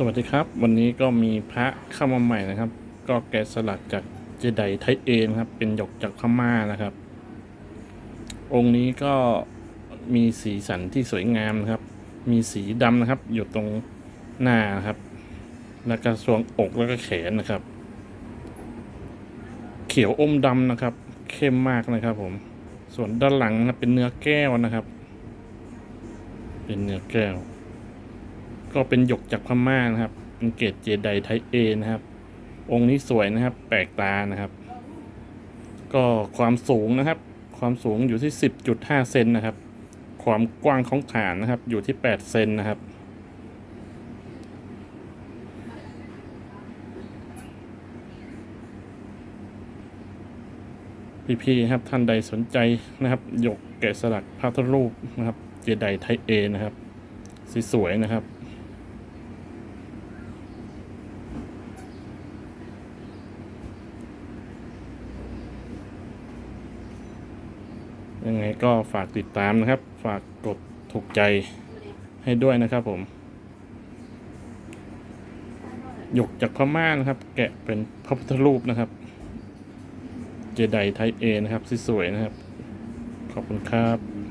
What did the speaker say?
สวัสดีครับ วันนี้ก็มีพระเข้ามาใหม่นะครับ ก็แกะสลักจากเจไดไทยเอนครับ เป็นหยกจากพม่านะครับ องค์นี้ก็มีสีสันที่สวยงามนะครับ มีสีดำนะครับ อยู่ตรงหน้านะครับ แล้วก็สวงอกแล้วก็แขนนะครับ เขียวอมดำนะครับ เข้มมากนะครับ ผม ส่วนด้านหลังนะเป็นเนื้อแก้วนะครับ เป็นเนื้อแก้ว ก็เป็นหยกจากพม่านะครับเป็นเกรดเจไดไทเอนะครับ องค์นี้สวยนะครับ แปลกตานะครับ ก็ความสูงนะครับ ความสูงอยู่ที่ 10.5 เซนนะครับ ความกว้างของฐานนะครับ อยู่ที่ 8 เซนนะครับพี่ๆครับท่านใดสนใจนะครับหยกแกะสลักพระพุทธรูปนะครับ เจไดไทเอนะครับสวยๆนะครับ ยังไงก็ฝากติดตามนะครับ ฝากกดถูกใจให้ด้วยนะครับผม หยกจากพม่านะครับ แกะเป็นพระพุทธรูปนะครับ เจไดไทเอนะครับสวยๆนะครับ ขอบคุณครับ